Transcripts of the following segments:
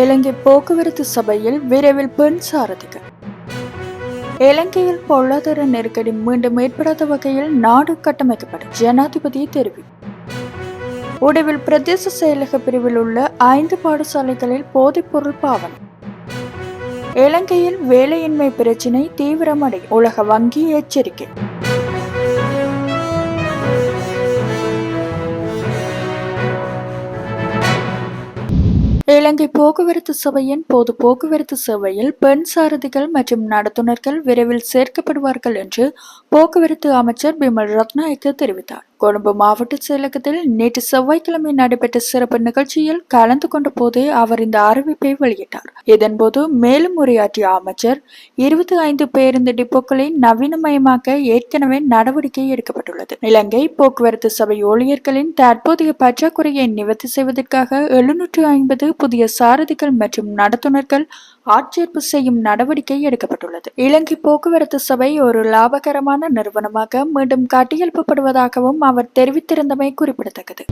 இலங்கை போக்குவரத்து சபையில் விரைவில் பெண் சாரதிகள். இலங்கையில் பொருளாதார நெருக்கடி மீண்டும் ஏற்படாத வகையில் நாடு கட்டமைக்கப்படும் ஜனாதிபதி தெரிவி. உடவில் பிரதேச செயலக பிரிவில் உள்ள ஐந்து பாடசாலைகளில் போதைப்பொருள் பாவனை. இலங்கையில் வேலையின்மை பிரச்சினை தீவிரமடையும் உலக வங்கி எச்சரிக்கை. இலங்கை போக்குவரத்து சபையின் பொது போக்குவரத்து சேவையில் பெண் சாரதிகள் மற்றும் நடத்துனர்கள் விரைவில் சேர்க்கப்படுவார்கள் என்று போக்குவரத்து அமைச்சர் பிமல் ரத்நாயக்க தெரிவித்தார். கொழும்பு மாவட்ட செயலகத்தில் நேற்று செவ்வாய்க்கிழமை நடைபெற்ற சிறப்பு நிகழ்ச்சியில் கலந்து கொண்ட போதே அவர் இந்த அறிவிப்பை வெளியிட்டார். இதன்போது மேலும் உரையாற்றிய அமைச்சர் இருபத்தி ஐந்து பேருந்து டிப்போக்களை நவீனமயமாக்க ஏற்கனவே நடவடிக்கை எடுக்கப்பட்டுள்ளது. இலங்கை போக்குவரத்து சபை ஊழியர்களின் தற்போதைய பற்றாக்குறையை நிவர்த்தி செய்வதற்காக எழுநூற்று ஐம்பது புதிய சாரதிகள் மற்றும் நடத்துனர்கள் ஆட்சேர்ப்பு செய்யும் நடவடிக்கை எடுக்கப்பட்டுள்ளது. இலங்கை போக்குவரத்து சபை ஒரு லாபகரமான நிறுவனமாக மீண்டும் கட்டியெழுப்பப்படுவதாகவும் அவர் தெரிவித்திருந்தமை குறிப்பிடத்தக்கது.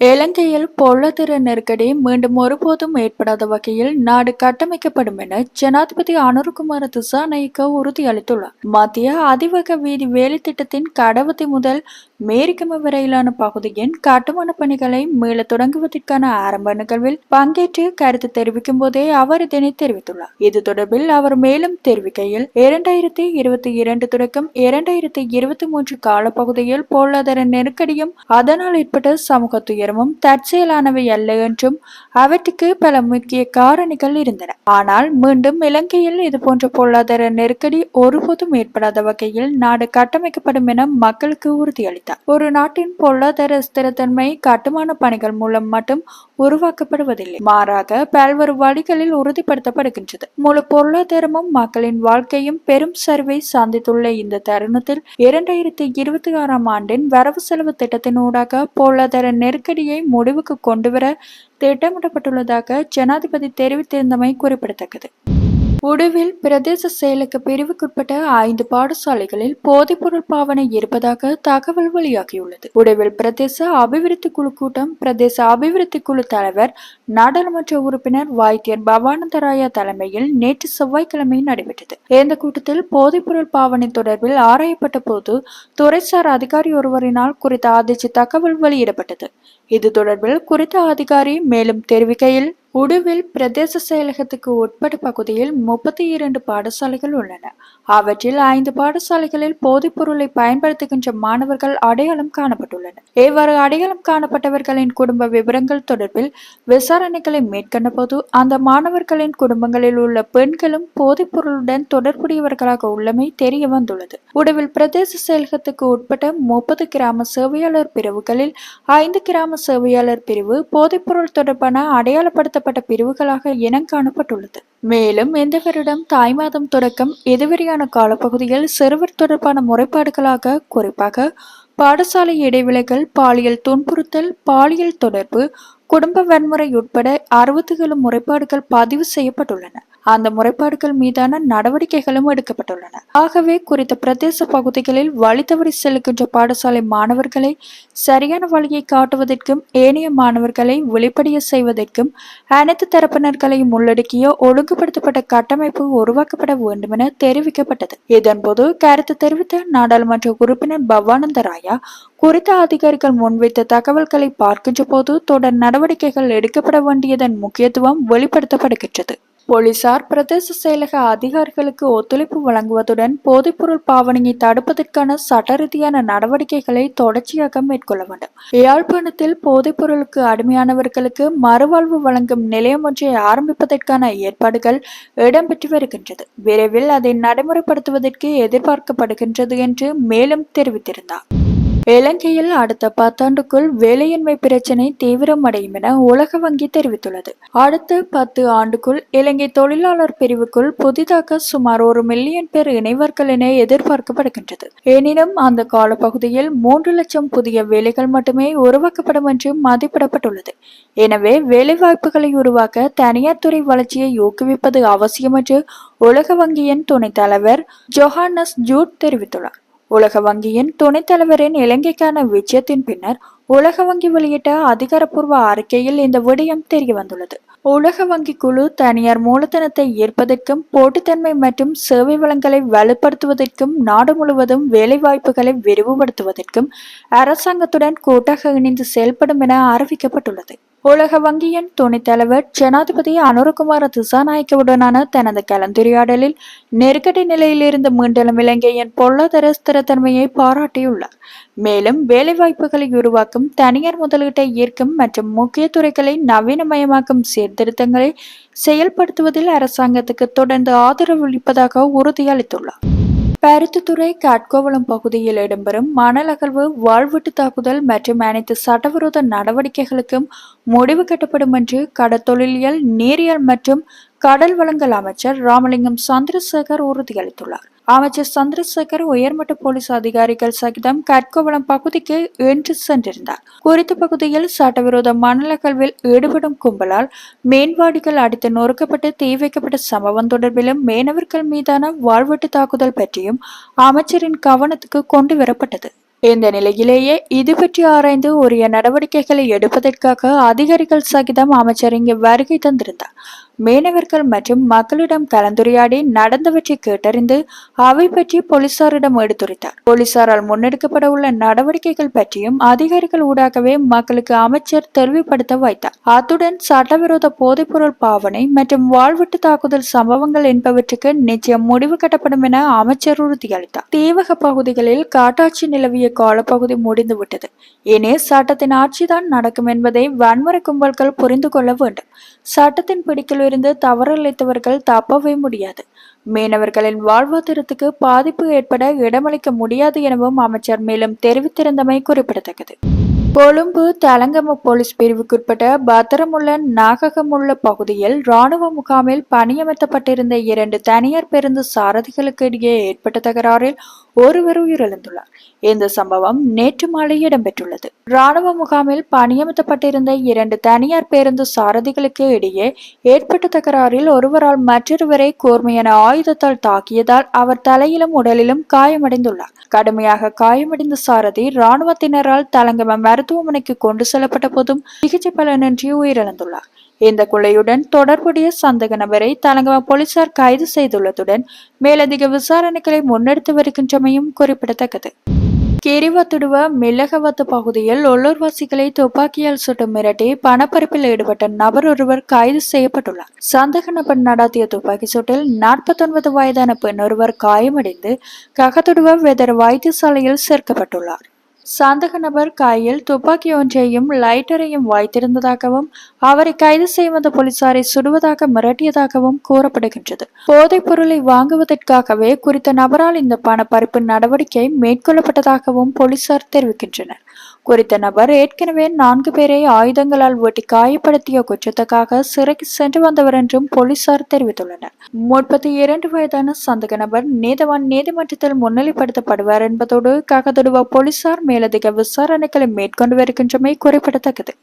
இலங்கையில் பொருளாதார நெருக்கடி மீண்டும் ஒருபோதும் ஏற்படாத வகையில் நாடு கட்டமைக்கப்படும் என ஜனாதிபதி அனுர்குமார் திசாநாயக்க உறுதியளித்துள்ளார். மத்திய அதிவக வீதி வேலை திட்டத்தின் கடவத்தி முதல் மேரிக்கம வரையிலான பகுதியின் கட்டுமான பணிகளை மீள தொடங்குவதற்கான ஆரம்ப நிகழ்வில் பங்கேற்று கருத்து தெரிவிக்கும் போதே அவர் இதனை தெரிவித்துள்ளார். இது தொடர்பில் அவர் மேலும் தெரிவிக்கையில் இரண்டாயிரத்தி இருபத்தி இரண்டு தொடக்கம் இரண்டாயிரத்தி இருபத்தி மூன்று காலப்பகுதியில் பொருளாதார நெருக்கடியும் அதனால் ஏற்பட்ட சமூக துயரமும் தற்செயலானவை அல்ல என்றும் அவற்றுக்கு பல முக்கிய காரணிகள் இருந்தன. ஆனால் மீண்டும் இலங்கையில் இதுபோன்ற பொருளாதார நெருக்கடி ஒருபோதும் ஏற்படாத வகையில் நாடு கட்டமைக்கப்படும் என மக்களுக்கு உறுதியளித்தார். ஒரு நாட்டின் பொருளாதார ஸ்திரத்தன்மை கட்டுமான பணிகள் மூலம் மட்டும் உருவாக்கப்படுவதில்லை. மாறாக பல்வேறு வழிகளில் உறுதிப்படுத்தப்படுகின்றது. முழு பொருளாதாரமும் மக்களின் வாழ்க்கையும் பெரும் சரிவை சந்தித்துள்ள இந்த தருணத்தில் இரண்டாயிரத்தி இருபத்தி ஆறாம் ஆண்டின் வரவு செலவு திட்டத்தினூடாக பொருளாதார நெருக்கடியை முடிவுக்கு கொண்டுவர திட்டமிடப்பட்டுள்ளதாக ஜனாதிபதி தெரிவித்திருந்தமை குறிப்பிடத்தக்கது. உடுவில் பிரதேச செயலக பிரிவுக்குட்பட்ட ஐந்து பாடசாலைகளில் போதைப்பொருள் பாவனை இருப்பதாக தகவல் வெளியாகியுள்ளது. உடுவில் பிரதேச அபிவிருத்தி குழு கூட்டம் பிரதேச அபிவிருத்தி குழு தலைவர் நாடாளுமன்ற உறுப்பினர் வாய்த்தியர் பவானந்தராயா தலைமையில் நேற்று செவ்வாய்க்கிழமை நடைபெற்றது. இந்த கூட்டத்தில் போதைப்பொருள் பாவனை தொடர்பில் ஆராயப்பட்ட போது துறைசார் அதிகாரி ஒருவரினால் குறித்த அதிர்ச்சி தகவல் வெளியிடப்பட்டது. இது தொடர்பில் குறித்த அதிகாரி மேலும் தெரிவிக்கையில் உடுவில் பிரதேச செயலகத்துக்கு உட்பட்ட பகுதியில் முப்பத்தி இரண்டு பாடசாலைகள் உள்ளன. அவற்றில் ஐந்து பாடசாலைகளில் போதைப் பொருளை பயன்படுத்துகின்ற மாணவர்கள் அடையாளம் காணப்பட்டுள்ளனர். இவ்வாறு அடையாளம் காணப்பட்டவர்களின் குடும்ப விவரங்கள் தொடர்பில் விசாரணைகளை மேற்கொண்ட போது அந்த மாணவர்களின் குடும்பங்களில் உள்ள பெண்களும் போதைப் பொருளுடன் தொடர்புடையவர்களாக உள்ளமை தெரிய வந்துள்ளது. உடுவில் பிரதேச செயலகத்துக்கு உட்பட்ட முப்பது கிராம சேவையாளர் பிரிவுகளில் ஐந்து கிராம சேவையாளர் பிரிவு போதைப்பொருள் தொடர்பான அடையாளப்படுத்த பிரிவுகளாக பிரிவுகளாக இனங்காணப்பட்டுள்ளது மேலும் இந்த வருடம் தாய் மாதம் தொடக்கம் இதுவரையான காலப்பகுதியில் சிறுவர் தொடர்பான முறைப்பாடுகளாக குறிப்பாக பாடசாலை இடைவெளிகள் பாலியல் துன்புறுத்தல் பாலியல் தொடர்பு குடும்ப வன்முறை உட்பட அறுபத்துகளும் முறைப்பாடுகள் பதிவு செய்யப்பட்டுள்ளன. அந்த முறைப்பாடுகள் மீதான நடவடிக்கைகளும் எடுக்கப்பட்டுள்ளன. ஆகவே குறித்த பிரதேச பகுதிகளில் வழித்தவறி செல்கின்ற பாடசாலை மாணவர்களை சரியான வழியை காட்டுவதற்கும் ஏனைய மாணவர்களை வெளிப்படைய செய்வதற்கும் அனைத்து தரப்பினர்களையும் உள்ளடக்கிய ஒழுங்குபடுத்தப்பட்ட கட்டமைப்பு உருவாக்கப்பட வேண்டும் என தெரிவிக்கப்பட்டது. இதன்போது கருத்து தெரிவித்த நாடாளுமன்ற உறுப்பினர் பவானந்த ராயா குறித்த அதிகாரிகள் முன்வைத்த தகவல்களை பார்க்கின்ற போது தொடர் நடவடிக்கைகள் எடுக்கப்பட வேண்டியதன் முக்கியத்துவம் வெளிப்படுத்தப்படுகின்றது. போலீசார் பிரதேச செயலக அதிகாரிகளுக்கு ஒத்துழைப்பு வழங்குவதுடன் போதைப்பொருள் பாவனையை தடுப்பதற்கான சட்ட ரீதியான நடவடிக்கைகளை தொடர்ச்சியாக மேற்கொள்ள வேண்டும். யாழ்ப்பாணத்தில் போதைப்பொருளுக்கு அடிமையானவர்களுக்கு மறுவாழ்வு வழங்கும் நிலையம் ஒன்றை ஆரம்பிப்பதற்கான ஏற்பாடுகள் இடம்பெற்று வருகின்றது. விரைவில் அதை நடைமுறைப்படுத்துவதற்கு எதிர்பார்க்கப்படுகின்றது என்று மேலும் தெரிவித்திருந்தார். இலங்கையில் அடுத்த பத்தாண்டுக்குள் வேலையின்மை பிரச்சினை தீவிரமடையும் என உலக வங்கி தெரிவித்துள்ளது. அடுத்த பத்து ஆண்டுக்குள் இலங்கை தொழிலாளர் பிரிவுக்குள் புதிதாக சுமார் ஒரு மில்லியன் பேர் இணைவார்கள் என எதிர்பார்க்கப்படுகின்றது. எனினும் அந்த காலப்பகுதியில் மூன்று லட்சம் புதிய வேலைகள் மட்டுமே உருவாக்கப்படும் என்று மதிப்பிடப்பட்டுள்ளது. எனவே வேலைவாய்ப்புகளை உருவாக்க தனியார் துறை வளர்ச்சியை ஊக்குவிப்பது அவசியம் என்று உலக வங்கியின் துணைத் தலைவர் ஜொஹானஸ் ஜூட் தெரிவித்துள்ளார். உலக வங்கியின் துணைத் தலைவரின் இலங்கைக்கான விஜயத்தின் பின்னர் உலக வங்கி வெளியிட்ட அதிகாரப்பூர்வ அறிக்கையில் இந்த விடயம் தெரிய வந்துள்ளது. உலக வங்கி குழு தனியார் மூலதனத்தை ஈர்ப்பதற்கும் போட்டித்தன்மை மற்றும் சேவை வளங்களை வலுப்படுத்துவதற்கும் நாடு முழுவதும் வேலைவாய்ப்புகளை விரிவுபடுத்துவதற்கும் அரசாங்கத்துடன் கூட்டாக இணைந்து செயல்படும் என அறிவிக்கப்பட்டுள்ளது. உலக வங்கியின் துணைத் தலைவர் ஜனாதிபதி அனுரகுமார திசாநாயக்கவுடனான தனது கலந்துரையாடலில் நெருக்கடி நிலையிலிருந்து மீண்டலும் இலங்கையின் பொருளாதார ஸ்திரத்தன்மையை பாராட்டியுள்ளார். மேலும் வேலைவாய்ப்புகளை உருவாக்கும் தனியார் முதலீட்டை ஈர்க்கும் மற்றும் முக்கிய துறைகளை நவீனமயமாக்கும் சீர்திருத்தங்களை செயல்படுத்துவதில் அரசாங்கத்துக்கு தொடர்ந்து ஆதரவு அளிப்பதாக உறுதியளித்துள்ளார். பருத்தித்துறை காட்கோவளம் பகுதியில் இடம்பெறும் மணல் அகழ்வு வாழ்வெட்டு தாக்குதல் மற்றும் அனைத்து சட்டவிரோத நடவடிக்கைகளுக்கும் முடிவு கட்டப்படும் என்று கடற்தொழிலியல் நீரியல் மற்றும் கடல் வளங்கள் அமைச்சர் ராமலிங்கம் சந்திரசேகர் உறுதியளித்துள்ளார். அமைச்சர் சந்திரசேகர் உயர்மட்ட போலீஸ் அதிகாரிகள் சகிதம் கற்கோவளம் பகுதிக்கு இன்று சென்றிருந்தார். குறித்த பகுதியில் சட்டவிரோத மணல் ஈடுபடும் கும்பலால் மேன்வாடிகள் அடித்து நொறுக்கப்பட்டு தீ வைக்கப்பட்ட சம்பவம் தொடர்பிலும் மீனவர்கள் மீதான வாழ்வெட்டு தாக்குதல் பற்றியும் அமைச்சரின் கவனத்துக்கு கொண்டு வரப்பட்டது. இந்த நிலையிலேயே இது பற்றி ஆராய்ந்து உரிய நடவடிக்கைகளை எடுப்பதற்காக அதிகாரிகள் சகிதம் அமைச்சர் இங்கு வருகை தந்திருந்தார். மீனவர்கள் மற்றும் மக்களிடம் கலந்துரையாடி நடந்தவற்றை கேட்டறிந்து அவை பற்றி போலீசாரிடம் எடுத்துரைத்தார். போலீசாரால் முன்னெடுக்கப்பட உள்ள நடவடிக்கைகள் பற்றியும் அதிகாரிகள் ஊடாகவே மக்களுக்கு அமைச்சர் தெளிவுபடுத்த வைத்தார். அத்துடன் சட்டவிரோத போதைப்பொருள் பாவனை மற்றும் வாழ்வெட்டு தாக்குதல் சம்பவங்கள் என்பவற்றுக்கு நிச்சயம் முடிவு கட்டப்படும் என அமைச்சர் உறுதியளித்தார். தீவக பகுதிகளில் காட்டாட்சி நிலவிய காலப்பகுதி முடிந்துவிட்டது. இனி சட்டத்தின் ஆட்சிதான் நடக்கும் என்பதை வன்முறை கும்பல்கள் புரிந்து கொள்ள வேண்டும். சட்டத்தின் பிடிக்கல இருந்து தவறிழைத்தவர்கள் தப்பவே முடியாது. மீனவர்களின் வாழ்வாதாரத்துக்கு பாதிப்பு ஏற்பட இடமளிக்க முடியாது எனவும் அமைச்சர் மேலும் தெரிவித்திருந்தமை குறிப்பிடத்தக்கது. கொழும்பு தலங்கம போலீஸ் பிரிவுக்குட்பட்ட பத்திரமுள்ள நாககமுள்ள பகுதியில் ராணுவ முகாமில் பணியமர்த்தப்பட்டிருந்த இரண்டு தனியார் பேருந்து சாரதிகளுக்கு இடையே ஏற்பட்ட தகராறில் ஒருவர் உயிரிழந்துள்ளார். இந்த சம்பவம் நேற்று மாலை இடம்பெற்றுள்ளது. ராணுவ முகாமில் பணியமர்த்தப்பட்டிருந்த இரண்டு தனியார் பேருந்து சாரதிகளுக்கு இடையே ஏற்பட்ட தகராறில் ஒருவரால் மற்றொருவரை கூர்மையான ஆயுதத்தால் தாக்கியதால் அவர் தலையிலும் உடலிலும் காயமடைந்துள்ளார். கடுமையாக காயமடைந்த சாரதி ராணுவத்தினரால் தலங்கம மருத்துவமனைக்கு கொண்டு செல்லப்பட்ட போதும் சிகிச்சை பலனின்றி உயிரிழந்துள்ளார். இந்த கொலையுடன் தொடர்புடைய சந்தக நபரை தலங்கம போலீசார் கைது செய்துள்ளதுடன் மேலதிக விசாரணைகளை முன்னெடுத்து வருகின்றமையும் குறிப்பிடத்தக்கது. கிரிவத்துடுவ மிளகவத்து பகுதியில் உள்ளூர்வாசிகளை துப்பாக்கியால் சுட்டு மிரட்டி பணப்பறிப்பில் ஈடுபட்ட நபர் ஒருவர் கைது செய்யப்பட்டுள்ளார். சந்தக நபர் நடாத்திய துப்பாக்கி சூட்டில் நாற்பத்தொன்பது வயதான பெண் ஒருவர் காயமடைந்து ககத்துடுவ வெதர் வைத்தியசாலையில் சேர்க்கப்பட்டுள்ளார். சந்தக நபர் கையில் துப்பாக்கி ஒன்றையும் லைட்டரையும் வைத்திருந்ததாகவும் அவரை கைது செய்ய வந்த போலீசாரை சுடுவதாக மிரட்டியதாகவும் கூறப்படுகின்றது. போதைப் பொருளை வாங்குவதற்காகவே குறித்த நபரால் இந்த பணப்பறிப்பு நடவடிக்கை மேற்கொள்ளப்பட்டதாகவும் போலீசார் தெரிவிக்கின்றனர். குறித்த நபர் ஏற்கனவே நான்கு பேரை ஆயுதங்களால் ஓட்டி காயப்படுத்திய குற்றத்துக்காக சிறைக்கு சென்று வந்தவர் என்றும் போலீசார் தெரிவித்துள்ளனர். முப்பத்தி இரண்டு வயதான சந்தக நபர் நீதவான் நீதிமன்றத்தில் முன்னிலைப்படுத்தப்படுவார் என்பதோடு ககதொடுவா போலீசார் மேலதிக விசாரணைகளை மேற்கொண்டு வருகின்றமை குறிப்பிடத்தக்கது.